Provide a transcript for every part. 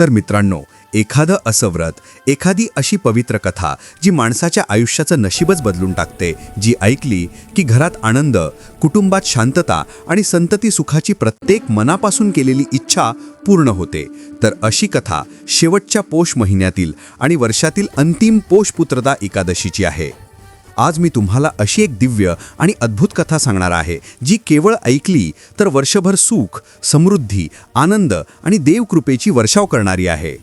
तर मित्रांनो एखादं असं व्रत एखादी अशी पवित्र कथा जी माणसाच्या आयुष्याचं नशीबच बदलून टाकते जी ऐकली की घरात आनंद कुटुंबात शांतता आणि संतती सुखाची प्रत्येक मनापासून केलेली इच्छा पूर्ण होते. तर अशी कथा शेवटच्या पोष महिन्यातील आणि वर्षातील अंतिम पोषपुत्रता एकादशीची आहे. आज मी तुम्हाला अशी एक दिव्य आणि अद्भुत कथा सांगणार आहे जी केवळ ऐकली तर वर्षभर सुख समृद्धी आनंद आणि देवकृपेची वर्षाव करणारी आहे.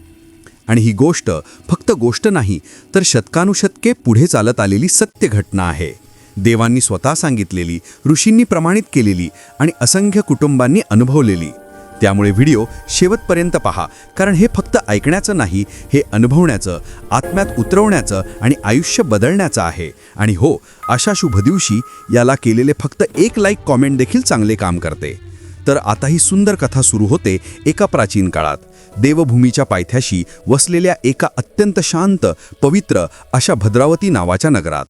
आणि ही गोष्ट फक्त गोष्ट नाही तर शतकानुशतके पुढे चालत आलेली सत्य घटना आहे. देवांनी स्वतः सांगितलेली ऋषींनी प्रमाणित केलेली आणि असंख्य कुटुंबांनी अनुभवलेली. त्यामुळे व्हिडिओ शेवटपर्यंत पहा. कारण हे फक्त ऐकण्याचं नाही हे अनुभवण्याचं आत्म्यात उतरवण्याचं आणि आयुष्य बदलण्याचं आहे. आणि हो अशा शुभ दिवशी याला केलेले फक्त एक लाईक कॉमेंट देखील चांगले काम करते. तर आता ही सुंदर कथा सुरू होते एका प्राचीन काळात. देवभूमीच्या पायथ्याशी वसलेल्या एका अत्यंत शांत पवित्र अशा भद्रावती नावाच्या नगरात.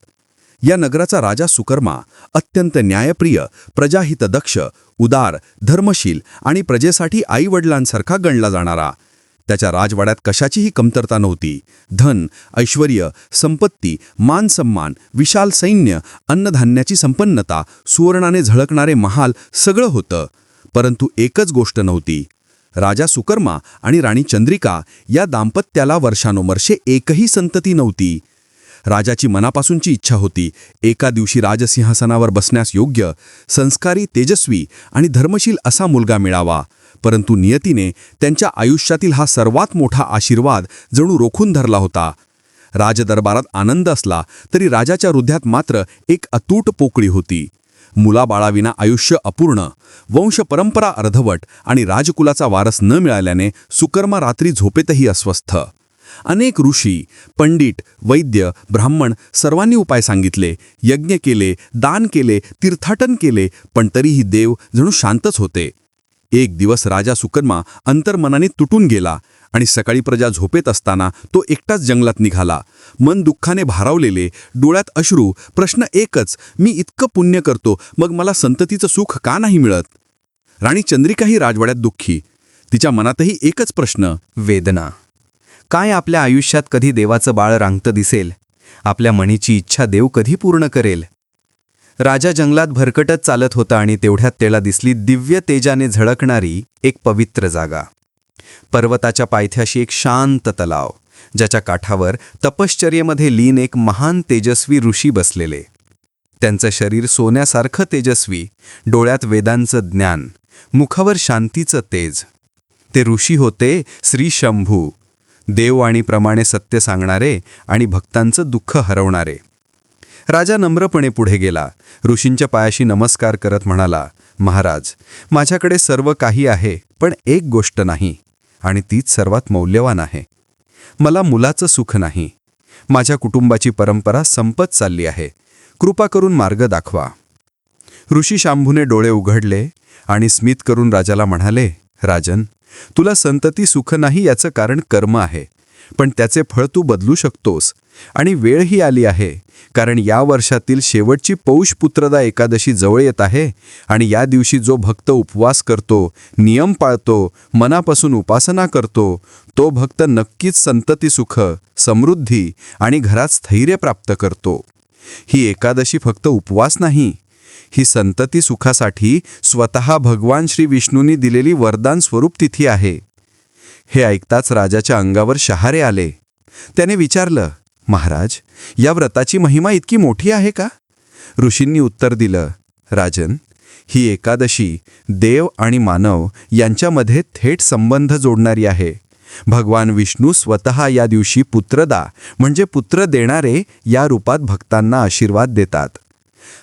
या नगराचा राजा सुकर्मा अत्यंत न्यायप्रिय प्रजाहितदक्ष उदार धर्मशील आणि प्रजेसाठी आईवडिलांसारखा गणला जाणारा. त्याच्या राजवाड्यात कशाचीही कमतरता नव्हती. धन ऐश्वर संपत्ती मानसन्मान विशाल सैन्य अन्नधान्याची संपन्नता सुवर्णाने झळकणारे महाल सगळं होतं. परंतु एकच गोष्ट नव्हती. राजा सुकर्मा आणि राणी चंद्रिका या दाम्पत्याला वर्षानुवर्षे एकही संतती नव्हती. राजाची मनापासूनची इच्छा होती. एका दिवशी राजसिंहासनावर बसण्यास योग्य संस्कारी तेजस्वी आणि धर्मशील असा मुलगा मिळावा. परंतु नियतीने त्यांच्या आयुष्यातील हा सर्वात मोठा आशीर्वाद जणू रोखून धरला होता. राजदरबारात आनंद असला तरी राजाच्या हृदयात मात्र एक अतूट पोकळी होती. मुलाबाळाविना आयुष्य अपूर्ण वंश परंपरा अर्धवट आणि राजकुलाचा वारस न मिळाल्याने सुकर्मा रात्री झोपेतही अस्वस्थ. अनेक ऋषी पंडित वैद्य ब्राह्मण सर्वांनी उपाय सांगितले. यज्ञ केले दान केले तीर्थाटन केले पण तरीही देव जणू शांतच होते. एक दिवस राजा सुकर्मा अंतर्मनाने तुटून गेला आणि सकाळी प्रजा झोपेत असताना तो एकटाच जंगलात निघाला. मन दुःखाने भारावलेले डोळ्यात अश्रू प्रश्न एकच मी इतकं पुण्य करतो मग मला संततीचं सुख का नाही मिळत? राणी चंद्रिकाही राजवाड्यात दुःखी. तिच्या मनातही एकच प्रश्न वेदना. काय आपल्या आयुष्यात कधी देवाचं बाळ रांगतं दिसेल? आपल्या मनीची इच्छा देव कधी पूर्ण करेल? राजा जंगलात भरकटत चालत होता आणि तेवढ्यात त्याला दिसली दिव्य तेजाने झळकणारी एक पवित्र जागा. पर्वताच्या पायथ्याशी एक शांत तलाव ज्याच्या काठावर तपश्चर्येमध्ये लीन एक महान तेजस्वी ऋषी बसलेले. त्यांचं शरीर सोन्यासारखं तेजस्वी डोळ्यात वेदांचं ज्ञान मुखावर शांतीचं तेज. ते ऋषी होते श्री शंभू. देव आणि प्रमाणे सत्य सांगणारे आणि भक्तांचं दुःख हरवणारे. राजा नम्रपणे पुढे गेला. ऋषींच्या पायाशी नमस्कार करत म्हणाला महाराज माझ्याकडे सर्व काही आहे पण एक गोष्ट नाही आणि तीच सर्वात मौल्यवान आहे. मला मुलाचं सुख नाही. माझ्या कुटुंबाची परंपरा संपत चालली आहे. कृपा करून मार्ग दाखवा. ऋषी शांभूने डोळे उघडले आणि स्मित करून राजाला म्हणाले राजन तुला संतती सुख नाही याचं कारण कर्म आहे. पण त्याचे फळ तू बदलू शकतोस. आणि वेळही आली आहे. कारण या वर्षातील शेवटची पौष पुत्रदा एकादशी जवळ येत आहे. आणि या दिवशी जो भक्त उपवास करतो नियम पाळतो मनापासून उपासना करतो तो भक्त नक्कीच संतती सुख समृद्धी आणि घरात स्थैर्य प्राप्त करतो. ही एकादशी फक्त उपवास नाही ही संतती सुखासाठी स्वतः भगवान श्री विष्णूंनी दिलेली वरदान स्वरूप तिथी आहे. हे ऐकताच राजाच्या अंगावर शहारे आले. त्याने विचारलं महाराज या व्रताची महिमा इतकी मोठी आहे का? ऋषींनी उत्तर दिलं राजन ही एकादशी देव आणि मानव यांच्यामध्ये थेट संबंध जोडणारी आहे. भगवान विष्णू स्वतः या दिवशी पुत्रदा म्हणजे पुत्र देणारे या रूपात भक्तांना आशीर्वाद देतात.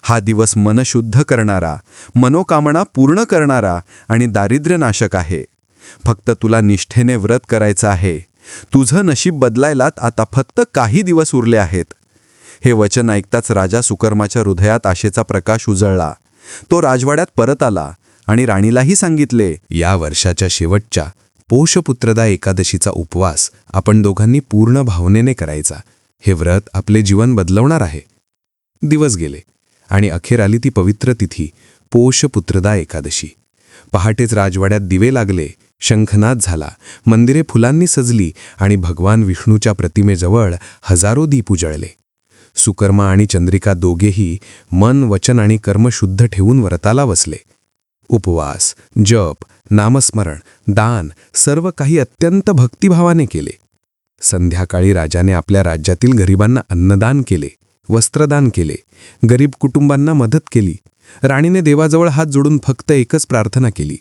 हा दिवस मनशुद्ध करणारा मनोकामना पूर्ण करणारा आणि दारिद्र्यनाशक आहे. फक्त तुला निष्ठेने व्रत करायचं आहे. तुझं नशीब बदलायलात आता फक्त काही दिवस उरले आहेत. हे वचन ऐकताच राजा सुकर्माच्या हृदयात आशेचा प्रकाश उजळला. तो राजवाड्यात परत आला आणि राणीलाही सांगितले या वर्षाच्या शेवटच्या पोषपुत्रदा एकादशीचा उपवास आपण दोघांनी पूर्ण भावनेने करायचा. हे व्रत आपले जीवन बदलवणार आहे. दिवस गेले. आणि अखेर आली ती पवित्र तिथी पोषपुत्रदा एकादशी. पहाटेच राजवाड्यात दिवे लागले शंखनाद झाला मंदिरे फुलांनी सजली आणि भगवान विष्णूच्या प्रतिमेजवळ हजारो दीप उजळले. सुकर्मा आणि चंद्रिका दोघेही मन वचन आणि कर्म शुद्ध ठेवून व्रताला बसले. उपवास जप नामस्मरण दान सर्व काही अत्यंत भक्तिभावाने केले. संध्याकाळी राजाने आपल्या राज्यातील गरिबांना अन्नदान केले. वस्त्रदान केले. गरीब कुटुंबांना मदत केली. राणीने देवाजवळ हात जोडून फक्त एकच प्रार्थना केली.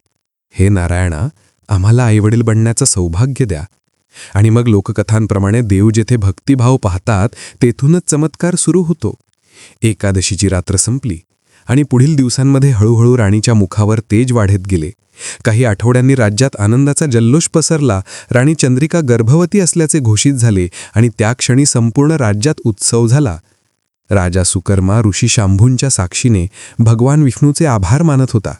हे नारायणा आम्हाला आईवडील बनण्याचं सौभाग्य द्या. आणि मग लोककथांप्रमाणे देव जेथे भक्तिभाव पाहतात तेथूनच चमत्कार सुरू होतो. एकादशीची रात्र संपली आणि पुढील दिवसांमध्ये हळूहळू राणीच्या मुखावर तेज वाढत गेले. काही आठवड्यांनी राज्यात आनंदाचा जल्लोष पसरला राणी चंद्रिका गर्भवती असल्याचे घोषित झाले आणि त्या क्षणी संपूर्ण राज्यात उत्सव झाला. राजा सुकर्मा ऋषी शांभूंच्या साक्षीने भगवान विष्णूचे आभार मानत होता.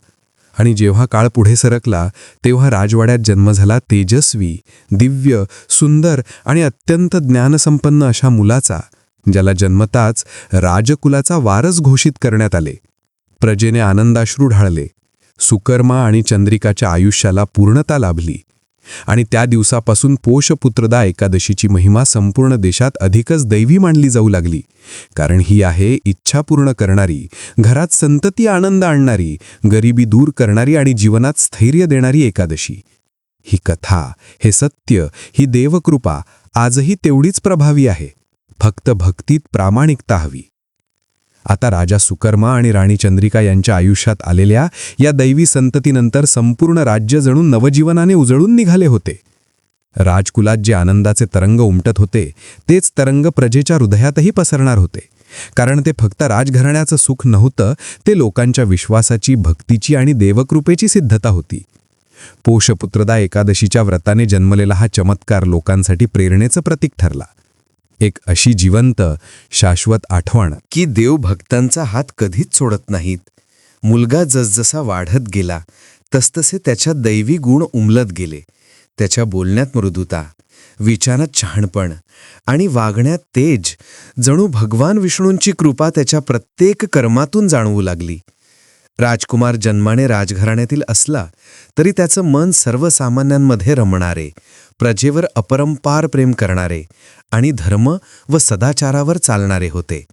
आणि जेव्हा काळ पुढे सरकला तेव्हा राजवाड्यात जन्म झाला तेजस्वी दिव्य सुंदर आणि अत्यंत ज्ञानसंपन्न अशा मुलाचा ज्याला जन्मताच राजकुलाचा वारस घोषित करण्यात आले. प्रजेने आनंदाश्रू ढाळले. सुकर्मा आणि चंद्रिकाच्या आयुष्याला पूर्णता लाभली. आणि त्या दिवसापासून पोषपुत्रदा एकादशीची महिमा संपूर्ण देशात अधिकच दैवी मानली जाऊ लागली. कारण ही आहे इच्छा पूर्ण करणारी घरात संतती आनंद आणणारी गरिबी दूर करणारी आणि जीवनात स्थैर्य देणारी एकादशी. ही कथा हे सत्य ही देवकृपा आजही तेवढीच प्रभावी आहे. फक्त भक्तीत प्रामाणिकता हवी. आता राजा सुकर्मा आणि राणी चंद्रिका यांच्या आयुष्यात आलेल्या या दैवी संततीनंतर संपूर्ण राज्य जणू नवजीवनाने उजळून निघाले होते. राजकुलात जे आनंदाचे तरंग उमटत होते तेच तरंग प्रजेच्या हृदयातही पसरणार होते. कारण ते फक्त राजघराण्याचं सुख नव्हतं ते लोकांच्या विश्वासाची भक्तीची आणि देवकृपेची सिद्धता होती. पोषपुत्रदा एकादशीच्या व्रताने जन्मलेला हा चमत्कार लोकांसाठी प्रेरणेचं प्रतीक ठरला. एक अशी जिवंत शाश्वत आठवण की देव भक्तांचा हात कधीच सोडत नाहीत. मुलगा जसजसा वाढत गेला तसतसे त्याच्या दैवी गुण उमलत गेले. त्याच्या बोलण्यात मृदुता विचारात शहाणपण आणि वागण्यात तेज. जणू भगवान विष्णूंची कृपा त्याच्या प्रत्येक कर्मातून जाणवू लागली. राजकुमार जन्माने राजघराण्यातील असला तरी त्याचं मन सर्वसामान्यांमध्ये रमणारे प्रजेवर अपरंपार प्रेम करणारे आणि धर्म व सदाचारावर चालणारे होते.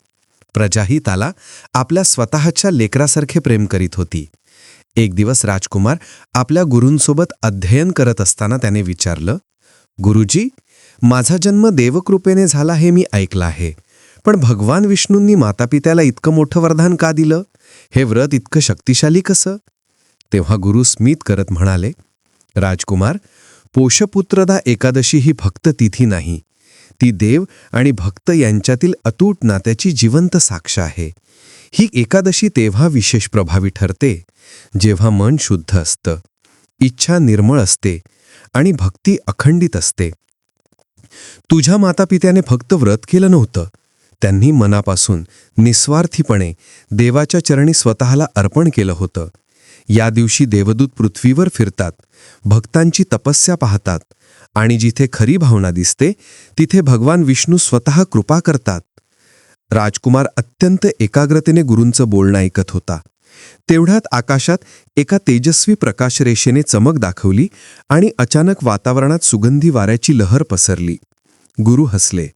प्रजाही त्याला आपल्या स्वतःच्या लेकरासारखे प्रेम करीत होती. एक दिवस राजकुमार आपल्या गुरूंसोबत अध्ययन करत असताना त्याने विचारलं गुरुजी माझा जन्म देवकृपेने झाला हे मी ऐकलं आहे पण भगवान विष्णूंनी मातापित्याला इतकं मोठं वरदान का दिलं? हे व्रत इतकं शक्तिशाली कसं? तेव्हा गुरु स्मित करत म्हणाले राजकुमार पोषपुत्रदा एकादशी ही फक्त तिथी नाही. ती देव आणि भक्त यांच्यातील अतूट नात्याची जिवंत साक्ष आहे. ही एकादशी तेव्हा विशेष प्रभावी ठरते जेव्हा मन शुद्ध असतं इच्छा निर्मळ असते आणि भक्ती अखंडित असते. तुझ्या मातापित्याने फक्त व्रत केलं नव्हतं त्यांनी मनापासून निस्वार्थीपणे देवाच्या चरणी स्वतःला अर्पण केलं होतं. या दिवशी देवदूत पृथ्वीवर फिरतात भक्तांची तपस्या पाहतात आणि जिथे खरी भावना दिसते तिथे भगवान विष्णू स्वतः कृपा करतात. राजकुमार अत्यंत एकाग्रतेने गुरूंचं बोलणं ऐकत होता. तेवढ्यात आकाशात एका तेजस्वी प्रकाशरेषेने चमक दाखवली आणि अचानक वातावरणात सुगंधी वाऱ्याची लहर पसरली. गुरु हसले.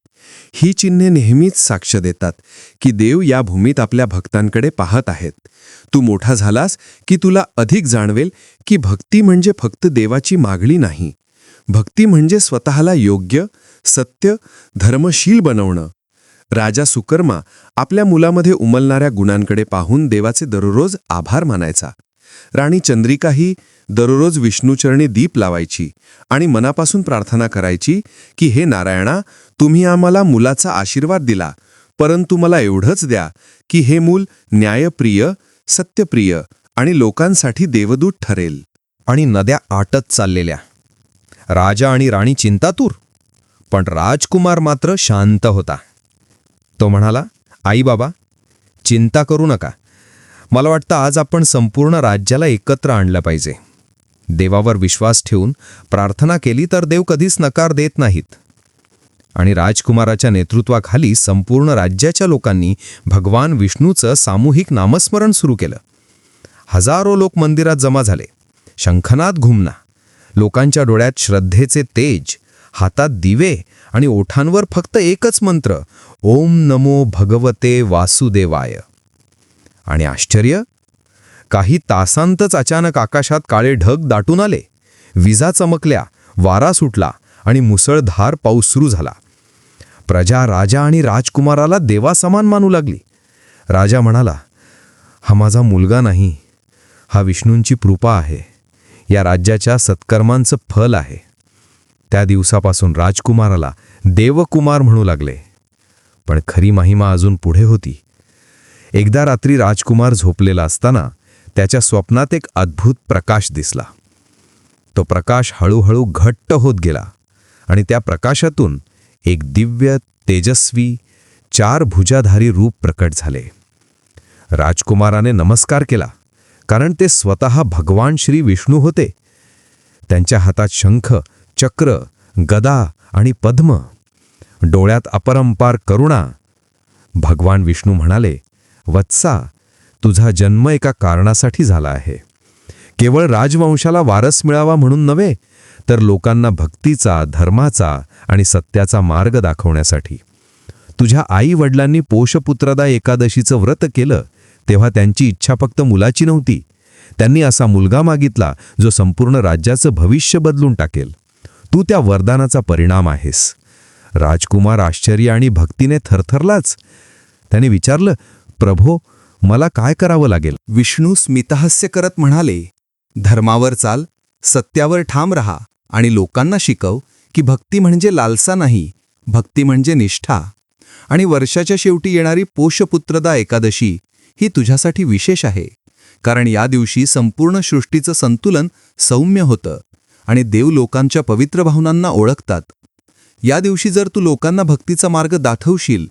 ही चिन्हे नेहमीच साक्ष देतात की देव या भूमीत आपल्या भक्तांकडे पाहत आहेत. तू मोठा झालास की तुला अधिक जाणवेल की भक्ती म्हणजे फक्त देवाची मागणी नाही. भक्ती म्हणजे स्वतःला योग्य सत्य धर्मशील बनवणं. राजा सुकर्मा आपल्या मुलामध्ये उमलणाऱ्या गुणांकडे पाहून देवाचे दररोज आभार मानायचा. राणी चंद्रिकाही दररोज विष्णूचरणी दीप लावायची आणि मनापासून प्रार्थना करायची की हे नारायणा तुम्ही आम्हाला मुलाचा आशीर्वाद दिला परंतु मला एवढंच द्या की हे मूल न्यायप्रिय सत्यप्रिय आणि लोकांसाठी देवदूत ठरेल. आणि नद्या आटत चाललेल्या. राजा आणि राणी चिंतातूर. पण राजकुमार मात्र शांत होता. तो म्हणाला आई बाबा चिंता करू नका. मला वाटतं आज आपण संपूर्ण राज्याला एकत्र आणलं पाहिजे. देवावर विश्वास ठेवून प्रार्थना केली तर देव कधीच नकार देत नाहीत. आणि राजकुमाराच्या नेतृत्वाखाली संपूर्ण राज्याच्या लोकांनी भगवान विष्णूचं सामूहिक नामस्मरण सुरू केलं. हजारो लोक मंदिरात जमा झाले. शंखनात घुमना. लोकांच्या डोळ्यात श्रद्धेचे तेज हातात दिवे आणि ओठांवर फक्त एकच मंत्र ओम नमो भगवते वासुदेवाय. आणि आश्चर्य? काही तासांतच अचानक आकाशात काळे ढग दाटून आले. विजा चमकल्या वारा सुटला आणि मुसळधार पाऊस सुरू झाला. प्रजा राजा आणि राजकुमाराला देवासमान मानू लागली. राजा म्हणाला हा माझा मुलगा नाही. हा विष्णूंची कृपा आहे. या राज्याच्या सत्कर्मांचं फल आहे. त्या दिवसापासून राजकुमाराला देवकुमार म्हणू लागले. पण खरी महिमा अजून पुढे होती. एकदा रात्री राजकुमार झोपलेला असताना त्याच्या स्वप्नात एक अद्भुत प्रकाश दिसला. तो प्रकाश हळूहळू घट्ट होत गेला आणि त्या प्रकाशातून एक दिव्य तेजस्वी चार भुजाधारी रूप प्रकट झाले. राजकुमाराने नमस्कार केला कारण ते स्वतः भगवान श्री विष्णू होते. त्यांच्या हातात शंख चक्र गदा आणि पद्म. डोळ्यात अपरंपार करुणा. भगवान विष्णू म्हणाले वत्सा तुझा जन्म एका कारणासाठी झाला आहे. केवळ राजवंशाला वारस मिळावा म्हणून नव्हे तर लोकांना भक्तीचा धर्माचा आणि सत्याचा मार्ग दाखवण्यासाठी. तुझ्या आई वडिलांनी पोषपुत्रदा एकादशीचं व्रत केलं तेव्हा त्यांची इच्छा फक्त मुलाची नव्हती. त्यांनी असा मुलगा मागितला जो संपूर्ण राज्याचं भविष्य बदलून टाकेल. तू त्या वरदानाचा परिणाम आहेस. राजकुमार आश्चर्य आणि भक्तीने थरथरलाच. त्याने विचारलं प्रभो मला काय करावं लागेल? विष्णू स्मितहास्य करत म्हणाले धर्मावर चाल सत्यावर ठाम रहा आणि लोकांना शिकव की भक्ती म्हणजे लालसा नाही भक्ती म्हणजे निष्ठा. आणि वर्षाच्या शेवटी येणारी पोषपुत्रदा एकादशी ही तुझ्यासाठी विशेष आहे कारण या दिवशी संपूर्ण सृष्टीचं संतुलन सौम्य होतं आणि देव लोकांच्या पवित्र भावनांना ओळखतात. या दिवशी जर तू लोकांना भक्तीचा मार्ग दाखवशील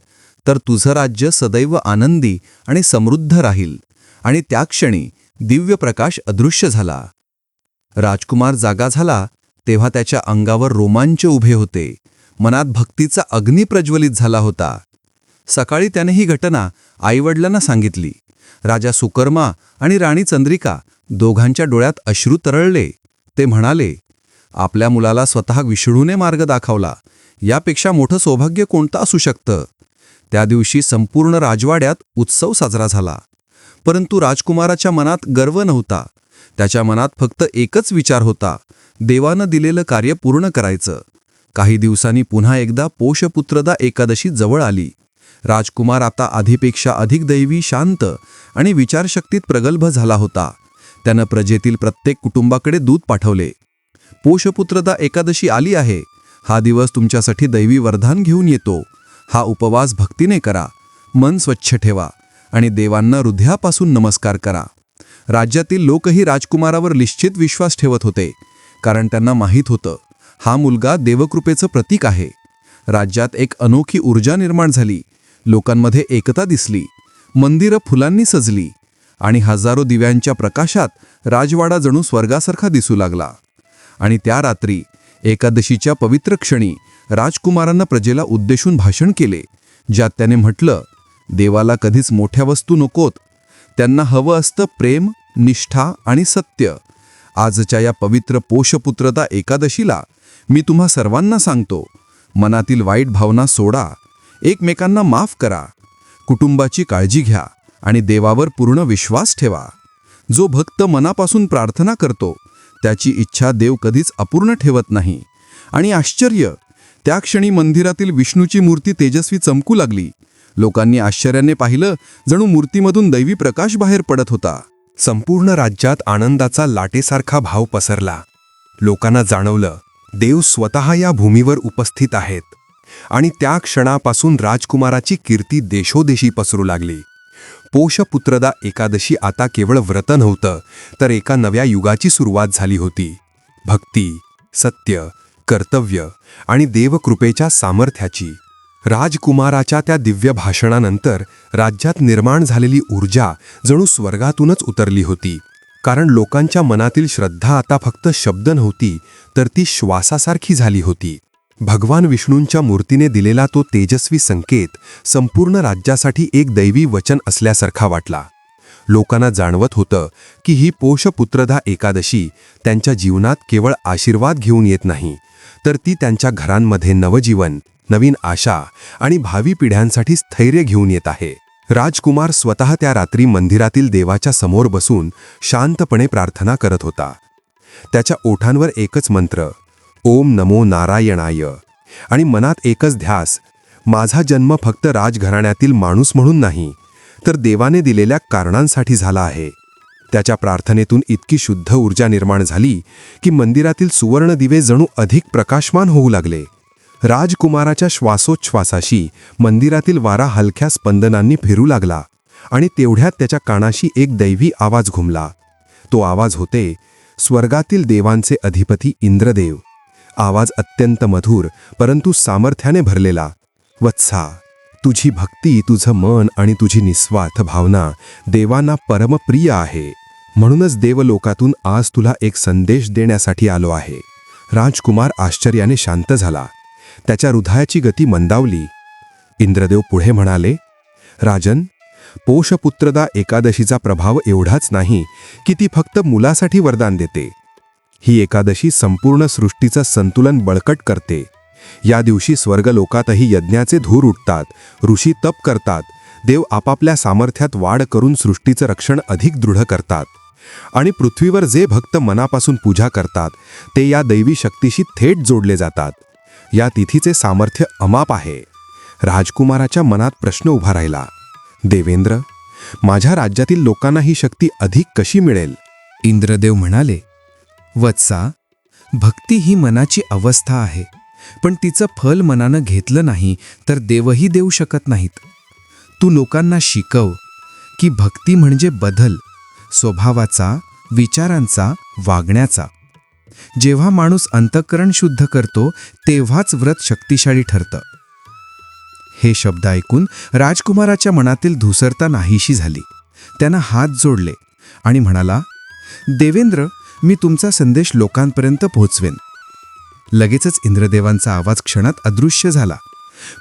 तर तुझं राज्य सदैव आनंदी आणि समृद्ध राहील. आणि त्या क्षणी दिव्य प्रकाश अदृश्य झाला. राजकुमार जागा झाला तेव्हा त्याच्या अंगावर रोमांच उभे होते. मनात भक्तीचा अग्नी प्रज्वलित झाला होता. सकाळी त्याने ही घटना आईवडिलांना सांगितली. राजा सुकर्मा आणि राणी चंद्रिका दोघांच्या डोळ्यात अश्रू तरळले. ते म्हणाले आपल्या मुलाला स्वतः विष्णूने मार्ग दाखवला. यापेक्षा मोठं सौभाग्य कोणतं असू शकतं? त्या दिवशी संपूर्ण राजवाड्यात उत्सव साजरा झाला. परंतु राजकुमाराच्या मनात गर्व नव्हता. त्याच्या मनात फक्त एकच विचार होता. देवानं दिलेलं कार्य पूर्ण करायचं. काही दिवसांनी पुन्हा एकदा पोषपुत्रदा एकादशी जवळ आली. राजकुमार आता आधीपेक्षा अधिक दैवी शांत आणि विचारशक्तीत प्रगल्भ झाला होता. त्यानं प्रजेतील प्रत्येक कुटुंबाकडे दूध पाठवले. पोषपुत्रदा एकादशी आली आहे. हा दिवस तुमच्यासाठी दैवी वरदान घेऊन येतो. हा उपवास भक्तीने करा. मन स्वच्छ ठेवा आणि देवांना हृदयापासून नमस्कार करा. राज्यातील लोकही राजकुमारावर निश्चित विश्वास ठेवत होते कारण त्यांना माहीत होतं हा मुलगा देवकृपेचं प्रतीक आहे. राज्यात एक अनोखी ऊर्जा निर्माण झाली लोकांमध्ये एकता दिसली मंदिरं फुलांनी सजली आणि हजारो दिव्यांच्या प्रकाशात राजवाडा जणू स्वर्गासारखा दिसू लागला. आणि त्या रात्री एकादशीच्या पवित्र क्षणी राजकुमारांना प्रजेला उद्देशून भाषण केले ज्यात त्याने म्हटलं देवाला कधीच मोठ्या वस्तू नकोत. त्यांना हवं असतं प्रेम निष्ठा आणि सत्य. आजच्या या पवित्र पोषपुत्रता एकादशीला मी तुम्हा सर्वांना सांगतो मनातील वाईट भावना सोडा एकमेकांना माफ करा कुटुंबाची काळजी घ्या आणि देवावर पूर्ण विश्वास ठेवा. जो भक्त मनापासून प्रार्थना करतो त्याची इच्छा देव कधीच अपूर्ण ठेवत नाही. आणि आश्चर्य त्या क्षणी मंदिरातील विष्णूची मूर्ती तेजस्वी चमकू लागली. लोकांनी आश्चर्याने पाहिलं जणू मूर्तीमधून दैवी प्रकाश बाहेर पडत होता. संपूर्ण राज्यात आनंदाचा लाटेसारखा भाव पसरला. लोकांना जाणवलं देव स्वतः या भूमीवर उपस्थित आहेत. आणि त्या क्षणापासून राजकुमाराची कीर्ती देशोदेशी पसरू लागली. पोषपुत्रदा एकादशी आता केवळ व्रत नव्हतं तर एका नव्या युगाची सुरुवात झाली होती. भक्ती सत्य कर्तव्य आणि देवकृपेच्या सामर्थ्याची. राजकुमाराच्या त्या दिव्य भाषणानंतर राज्यात निर्माण झालेली ऊर्जा जणू स्वर्गातूनच उतरली होती. कारण लोकांच्या मनातील श्रद्धा आता फक्त शब्द नव्हती तर ती श्वासासारखी झाली होती. भगवान विष्णूंच्या मूर्तीने दिलेला तो तेजस्वी संकेत संपूर्ण राज्यासाठी एक दैवी वचन असल्यासारखा वाटला. लोकांना जाणवत होतं की ही पोषपुत्रधा एकादशी त्यांच्या जीवनात केवळ आशीर्वाद घेऊन येत नाही तर ती त्यांच्या घरांमध्ये नवजीवन नवीन आशा आणि भावी पिढ्यांसाठी स्थैर्य घेऊन येत आहे. राजकुमार स्वतः त्या रात्री मंदिरातील देवाच्या समोर बसून शांतपणे प्रार्थना करत होता. त्याच्या ओठांवर एकच मंत्र ओम नमो नारायणाय. आणि मनात एकच ध्यास माझा जन्म फक्त राजघराण्यातील माणूस म्हणून नाही तर देवाने दिलेल्या कारणांसाठी झाला आहे. त्याच्या प्रार्थनेतून इतकी शुद्ध ऊर्जा निर्माण झाली की मंदिरातील सुवर्ण दिवे जणू अधिक प्रकाशमान होऊ लागले. राजकुमाराच्या श्वासोच्छ्वासाशी मंदिरातील वारा हलक्या स्पंदनांनी फिरू लागला आणि तेवढ्यात त्याच्या कानाशी एक दैवी आवाज घुमला. तो आवाज होते स्वर्गातील देवांचे अधिपती इंद्रदेव. आवाज अत्यंत मधुर परंतु सामर्थ्याने भरलेला. वत्सा तुझी भक्ती तुझं मन आणि तुझी निस्वार्थ भावना देवांना परमप्रिय आहे. म्हणूनच देवलोकातून आज तुला एक संदेश देण्यासाठी आलो आहे. राजकुमार आश्चर्याने शांत झाला. त्याच्या हृदयाची गती मंदावली. इंद्रदेव पुढे म्हणाले राजन पोषपुत्रदा एकादशीचा प्रभाव एवढाच नाही की ती फक्त मुलासाठी वरदान देते. ही एकादशी संपूर्ण सृष्टीचं संतुलन बळकट करते. या दिवशी स्वर्गलोकातही यज्ञाचे धूर उठतात ऋषी तप करतात देव आपापल्या सामर्थ्यात वाढ करून सृष्टीचं रक्षण अधिक दृढ करतात. आणि पृथ्वीवर जे भक्त मनापासून पूजा करतात ते या दैवी शक्तीशी थेट जोडले जातात. या तिथीचे सामर्थ्य अमाप आहे. राजकुमाराच्या मनात प्रश्न उभा राहिला. देवेंद्र माझ्या राज्यातील लोकांना ही शक्ती अधिक कशी मिळेल? इंद्रदेव म्हणाले वत्सा भक्ती ही मनाची अवस्था आहे पण तिचं फल मनानं घेतलं नाही तर देवही देऊ शकत नाहीत. तू लोकांना शिकव की भक्ती म्हणजे बदल स्वभावाचा विचारांचा वागण्याचा. जेव्हा माणूस अंतःकरण शुद्ध करतो तेव्हाच व्रत शक्तिशाली ठरतं. हे शब्द ऐकून राजकुमाराच्या मनातील धुसरता नाहीशी झाली. त्यानं हात जोडले आणि म्हणाला देवेंद्र मी तुमचा संदेश लोकांपर्यंत पोहोचवेन. लगेचच इंद्रदेवांचा आवाज क्षणात अदृश्य झाला.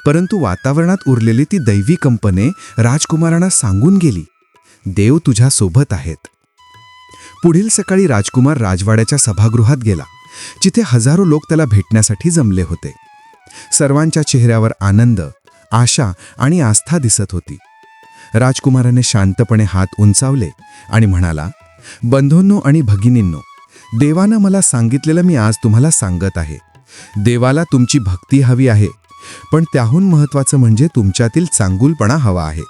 परंतु वातावरणात उरलेली ती दैवी कंपने राजकुमारांना सांगून गेली देव तुझ्या सोबत आहेत. पुढील सकाळी राजकुमार राजवाड्याच्या सभागृहात गेला जिथे हजारो लोक त्याला भेटण्यासाठी जमले होते. सर्वांच्या चेहऱ्यावर आनंद आशा आणि आस्था दिसत होती. राजकुमाराने शांतपणे हात उंचावले आणि म्हणाला बंधूंनो आणि भगिनींनो देवानं मला सांगितलेलं मी आज तुम्हाला सांगत आहे. देवाला तुमची भक्ती हवी आहे पण त्याहून महत्त्वाचं म्हणजे तुमच्यातील चांगुलपणा हवा आहे.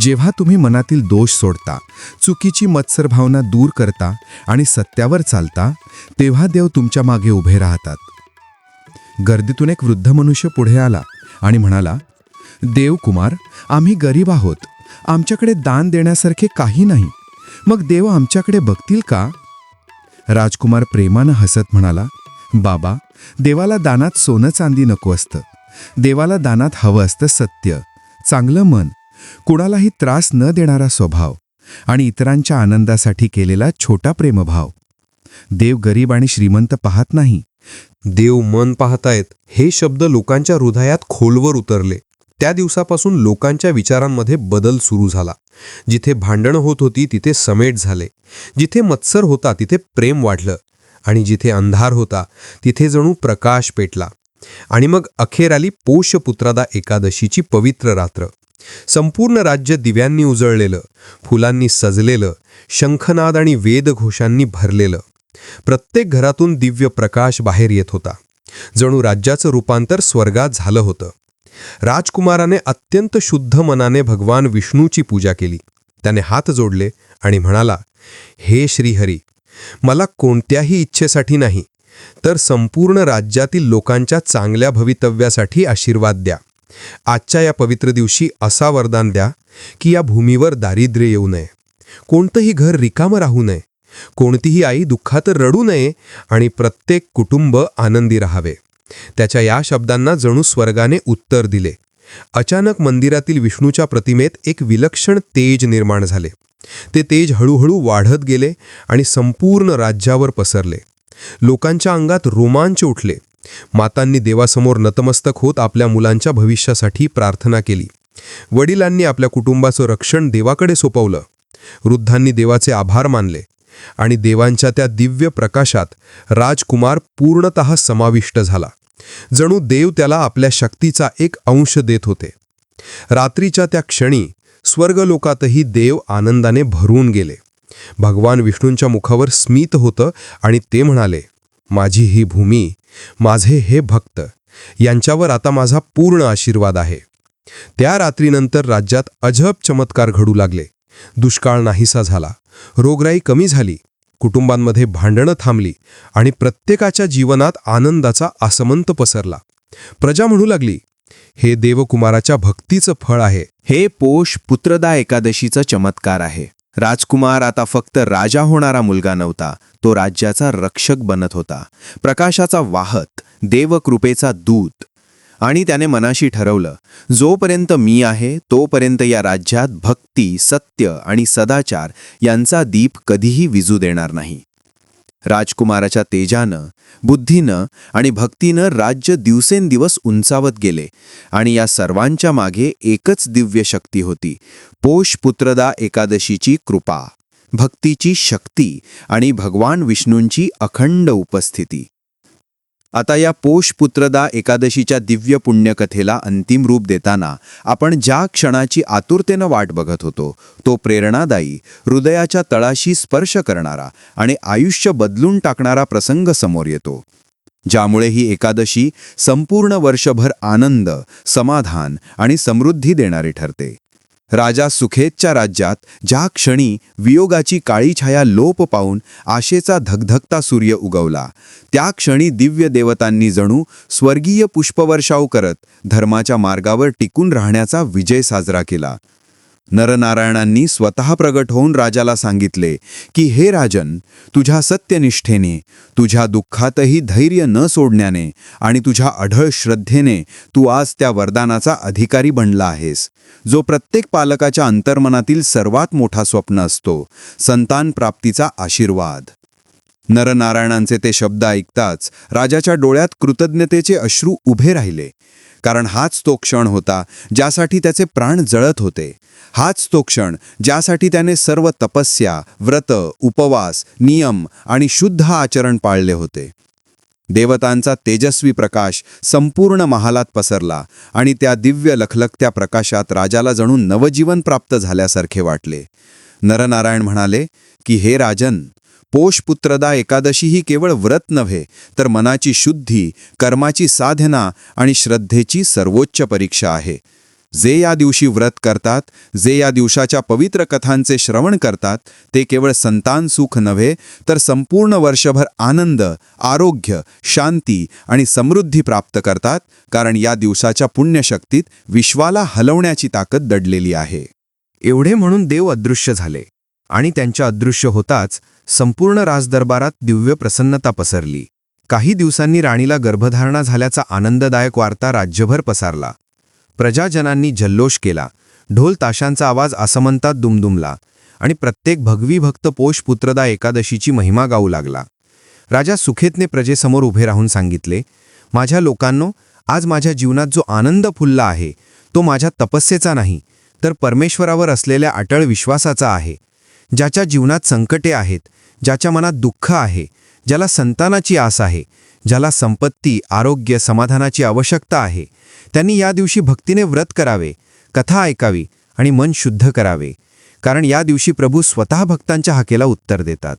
जेव्हा तुम्ही मनातील दोष सोडता चुकीची मत्सर भावना दूर करता आणि सत्यावर चालता तेव्हा देव तुमच्या मागे उभे राहतात. गर्दीतून एक वृद्ध मनुष्य पुढे आला आणि म्हणाला देवकुमार आम्ही गरीब आहोत. आमच्याकडे दान देण्यासारखे काही नाही. मग देव आमच्याकडे बघतील का? राजकुमार प्रेमानं हसत म्हणाला बाबा देवाला दानात सोनं चांदी नको असतं. देवाला दानात हवं असतं सत्य चांगलं मन. कुणालाही त्रास न देणारा स्वभाव आणि इतरांच्या आनंदासाठी केलेला छोटा प्रेमभाव. देव गरीब आणि श्रीमंत पाहत नाही. देव मन पाहतायत. हे शब्द लोकांच्या हृदयात खोलवर उतरले. त्या दिवसापासून लोकांच्या विचारांमध्ये बदल सुरू झाला. जिथे भांडणं होत होती तिथे समेट झाले. जिथे मत्सर होता तिथे प्रेम वाढलं. आणि जिथे अंधार होता तिथे जणू प्रकाश पेटला. आणि मग अखेर आली पोषपुत्रादा एकादशीची पवित्र रात्र. संपूर्ण राज्य दिव्यांनी उजळलेलं फुलांनी सजलेलं शंखनाद आणि वेदघोषांनी भरलेलं. प्रत्येक घरातून दिव्य प्रकाश बाहेर येत होता. जणू राज्याचं रूपांतर स्वर्गात झालं होतं. राजकुमाराने अत्यंत शुद्ध मनाने भगवान विष्णूची पूजा केली. त्याने हात जोडले आणि म्हणाला हे श्रीहरी मला कोणत्याही इच्छेसाठी नाही तर संपूर्ण राज्यातील लोकांच्या चांगल्या भवितव्यासाठी आशीर्वाद द्या. आजच्या या पवित्र दिवशी असा वरदान द्या की या भूमीवर दारिद्र्य येऊ नये. कोणतंही घर रिकामं राहू नये. कोणतीही आई दुःखात रडू नये आणि प्रत्येक कुटुंब आनंदी राहावे. त्याच्या या शब्दांना जणू स्वर्गाने उत्तर दिले. अचानक मंदिरातील विष्णूच्या प्रतिमेत एक विलक्षण तेज निर्माण झाले. ते तेज हळूहळू वाढत गेले आणि संपूर्ण राज्यावर पसरले. लोकांच्या अंगात रोमांच उठले. मातांनी देवासमोर नतमस्तक होत आपल्या मुलांच्या भविष्यासाठी प्रार्थना केली. वडिलांनी आपल्या कुटुंबाचं रक्षण देवाकडे सोपवलं. वृद्धांनी देवाचे आभार मानले. आणि देवांच्या त्या दिव्य प्रकाशात राजकुमार पूर्णतः समाविष्ट झाला. जणू देव त्याला आपल्या शक्तीचा एक अंश देत होते. रात्रीच्या त्या क्षणी स्वर्गलोकातही देव आनंदाने भरून गेले. भगवान विष्णूंच्या मुखावर स्मित होतं आणि ते म्हणाले माझी ही भूमी माझे हे भक्त यांच्यावर आता माझा पूर्ण आशीर्वाद आहे. त्या रात्रीनंतर राज्यात अजब चमत्कार घडू लागले. दुष्काळ नाहीसा झाला. रोगराई कमी झाली. कुटुंबांमध्ये भांडणं थांबली आणि प्रत्येकाच्या जीवनात आनंदाचा आसमंत पसरला. प्रजा म्हणू लागली हे देवकुमाराच्या भक्तीचं फळ आहे. हे पोष पुत्रदा एकादशीचा चमत्कार आहे. राजकुमार आता फक्त राजा होणारा मुलगा नव्हता. तो राज्याचा रक्षक बनत होता. प्रकाशाचा वाहत देवकृपेचा दूत आणि त्याने मनाशी ठरवलं जोपर्यंत मी आहे तोपर्यंत या राज्यात भक्ती सत्य आणि सदाचार यांचा दीप कधीही विजू देणार नाही. राजकुमाराच्या तेजानं बुद्धीनं आणि भक्तीनं राज्य दिवसेंदिवस उंचावत गेले आणि या सर्वांच्या मागे एकच दिव्य शक्ती होती पोष पुत्रदा एकादशीची कृपा भक्तीची शक्ती आणि भगवान विष्णूंची अखंड उपस्थिती. आता या पोष पुत्रदा एकादशीच्या दिव्य पुण्यकथेला अंतिम रूप देताना आपण ज्या क्षणाची आतुरतेनं वाट बघत होतो तो प्रेरणादायी हृदयाच्या तळाशी स्पर्श करणारा आणि आयुष्य बदलून टाकणारा प्रसंग समोर येतो. ज्यामुळे ही एकादशी संपूर्ण वर्षभर आनंद समाधान आणि समृद्धी देणारी ठरते. राजा सुखेतच्या राज्यात ज्या क्षणी वियोगाची काळी छाया लोप पाहून आशेचा धगधगता सूर्य उगवला त्या क्षणी दिव्य देवतांनी जणू स्वर्गीय पुष्पवर्षाव करत धर्माच्या मार्गावर टिकून राहण्याचा विजय साजरा केला. नरनारायणांनी स्वतः प्रगट होऊन राजाला सांगितले की हे राजन तुझ्या सत्यनिष्ठेने तुझ्या दुःखातही धैर्य न सोडण्याने आणि तुझ्या अढळ श्रद्धेने तू आज त्या वरदानाचा अधिकारी बनला आहेस. जो प्रत्येक पालकाच्या अंतर्मनातील सर्वात मोठा स्वप्न असतो संतान प्राप्तीचा आशीर्वाद. नरनारायणांचे ते शब्द ऐकताच राजाच्या डोळ्यात कृतज्ञतेचे अश्रू उभे राहिले. कारण हाच तो क्षण होता ज्यासाठी त्याचे प्राण जळत होते. हाच तो क्षण ज्यासाठी त्याने सर्व तपस्या व्रत उपवास नियम आणि शुद्ध आचरण पाळले होते. देवतांचा तेजस्वी प्रकाश संपूर्ण महालात पसरला आणि त्या दिव्य लखलखत्या प्रकाशात राजाला जणू नवजीवन प्राप्त झाल्यासारखे वाटले. नरनारायण म्हणाले की हे राजन पोषपुत्रदा एकादशी ही केवळ व्रत नव्हे तर मनाची शुद्धी कर्माची साधना आणि श्रद्धेची सर्वोच्च परीक्षा आहे. जे या दिवशी व्रत करतात जे या दिवसाच्या पवित्र कथांचे श्रवण करतात ते केवळ संतान सुख नव्हे तर संपूर्ण वर्षभर आनंद आरोग्य शांती आणि समृद्धी प्राप्त करतात कारण या दिवसाच्या पुण्यशक्तीत विश्वाला हलवण्याची ताकद दडलेली आहे. एवढे म्हणून देव अदृश्य झाले. आणि त्यांच्या अदृश्य होताच संपूर्ण राजदरबारात दिव्य प्रसन्नता पसरली. काही दिवसांनी राणीला गर्भधारणा झाल्याचा आनंददायक वार्ता राज्यभर पसारला. प्रजाजनांनी जल्लोष केला. ढोल ताशांचा आवाज असमंतात दुमदुमला आणि प्रत्येक भगवी भक्त पोष पुत्रदा एकादशीची महिमा गाऊ लागला. राजा सुखेतने प्रजेसमोर उभे राहून सांगितले माझ्या लोकांनो आज माझ्या जीवनात जो आनंद फुलला आहे तो माझ्या तपस्येचा नाही तर परमेश्वरावर असलेल्या अटळ विश्वासाचा आहे. ज्याच्या जीवनात संकटे आहेत ज्याच्या मनात दुःख आहे ज्याला संतानाची आस आहे ज्याला संपत्ती आरोग्य समाधानाची आवश्यकता आहे त्यांनी या दिवशी भक्तीने व्रत करावे कथा ऐकावी आणि मन शुद्ध करावे कारण या दिवशी प्रभू स्वतः भक्तांच्या हाकेला उत्तर देतात.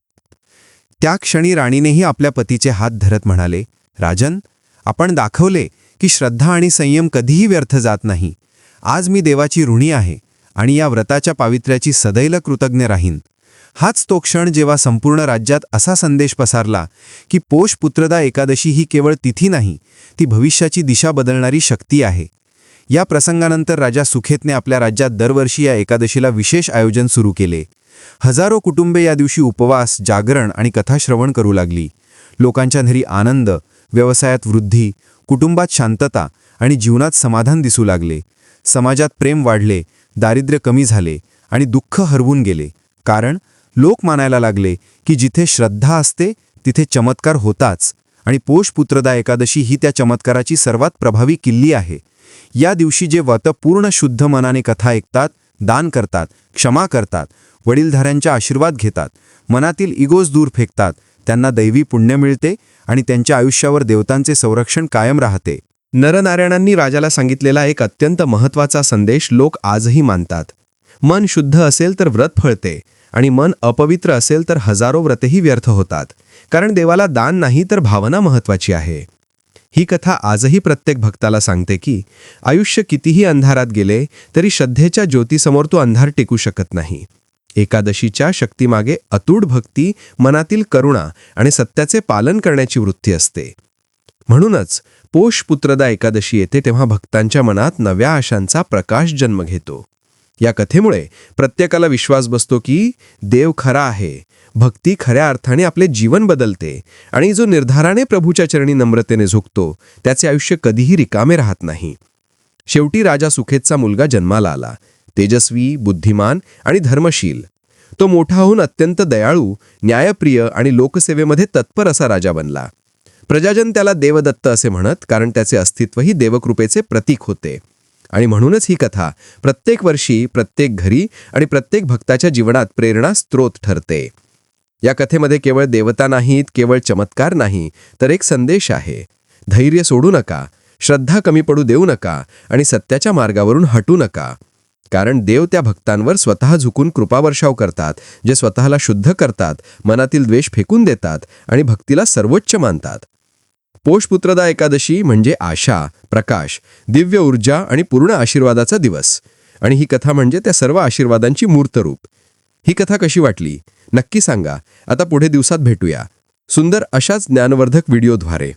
त्या क्षणी राणीनेही आपल्या पतीचे हात धरत म्हणाले राजन आपण दाखवले की श्रद्धा आणि संयम कधीही व्यर्थ जात नाही. आज मी देवाची ऋणी आहे. आणि या व्रताच्या पावित्र्याची सदैल कृतज्ञ राहीन. हाच तो क्षण जेव्हा संपूर्ण राज्यात असा संदेश पसारला की पोष पुत्रदा एकादशी ही केवळ तिथी नाही ती भविष्याची दिशा बदलणारी शक्ती आहे. या प्रसंगानंतर राजा सुखेतने आपल्या राज्यात दरवर्षी या एकादशीला विशेष आयोजन सुरू केले. हजारो कुटुंबे या दिवशी उपवास जागरण आणि कथाश्रवण करू लागली. लोकांच्या घरी आनंद व्यवसायात वृद्धी कुटुंबात शांतता आणि जीवनात समाधान दिसू लागले. समाजात प्रेम वाढले दारिद्र्य कमी झाले आणि दुःख हरवून गेले. कारण लोक मानायला लागले की जिथे श्रद्धा असते तिथे चमत्कार होताच आणि पोषपुत्रदा एकादशी ही त्या चमत्काराची सर्वात प्रभावी किल्ली आहे. या दिवशी जे व्रत पूर्ण शुद्ध मनाने कथा ऐकतात दान करतात क्षमा करतात वडीलधाऱ्यांच्या आशीर्वाद घेतात मनातील इगोज दूर फेकतात त्यांना दैवी पुण्य मिळते आणि त्यांच्या आयुष्यावर देवतांचे संरक्षण कायम राहते. नरनारायणांनी राजाला सांगितलेला एक अत्यंत महत्त्वाचा संदेश लोक आजही मानतात. मन शुद्ध असेल तर व्रत फळते आणि मन अपवित्र असेल तर हजारो व्रतेही व्यर्थ होतात. कारण देवाला दान नाही तर भावना महत्वाची आहे. ही कथा आजही प्रत्येक भक्ताला सांगते की आयुष्य कितीही अंधारात गेले तरी श्रद्धेच्या ज्योतीसमोर तो अंधार टिकू शकत नाही. एकादशीच्या शक्तीमागे अतूट भक्ती मनातील करुणा आणि सत्याचे पालन करण्याची वृत्ती असते. म्हणूनच पोष पुत्रदा एकादशी येते तेव्हा भक्तांच्या मनात नव्या आशांचा प्रकाश जन्म घेतो. या कथेमुळे प्रत्येकाला विश्वास बसतो की देव खरा आहे भक्ती खऱ्या अर्थाने आपले जीवन बदलते आणि जो निर्धाराने प्रभूच्या चरणी नम्रतेने झुकतो त्याचे आयुष्य कधीही रिकामे राहत नाही. शेवटी राजा सुखेतचा मुलगा जन्माला आला. तेजस्वी बुद्धिमान आणि धर्मशील. तो मोठा होऊन अत्यंत दयाळू न्यायप्रिय आणि लोकसेवेमध्ये तत्पर असा राजा बनला. प्रजाजन त्याला देवदत्त असे म्हणत कारण त्याचे अस्तित्वही देवकृपेचे प्रतीक होते. आणि म्हणूनच ही कथा प्रत्येक वर्षी प्रत्येक घरी आणि प्रत्येक भक्ताच्या जीवनात प्रेरणा स्त्रोत ठरते. या कथेमध्ये केवळ देवता नाहीत केवळ चमत्कार नाही तर एक संदेश आहे. धैर्य सोडू नका श्रद्धा कमी पडू देऊ नका आणि सत्याच्या मार्गावरून हटू नका. कारण देव त्या भक्तांवर स्वतः झुकून कृपावर्षाव करतात जे स्वतःला शुद्ध करतात मनातील द्वेष फेकून देतात आणि भक्तीला सर्वोच्च मानतात. पोषपुत्रदा एकादशी म्हणजे आशा प्रकाश दिव्य ऊर्जा आणि पूर्ण आशीर्वादाचा दिवस. आणि ही कथा म्हणजे त्या सर्व आशीर्वादांची मूर्तरूप. ही कथा कशी वाटली? नक्की सांगा. आता पुढे दिवसात भेटूया. सुंदर अशाच ज्ञानवर्धक व्हिडिओद्वारे.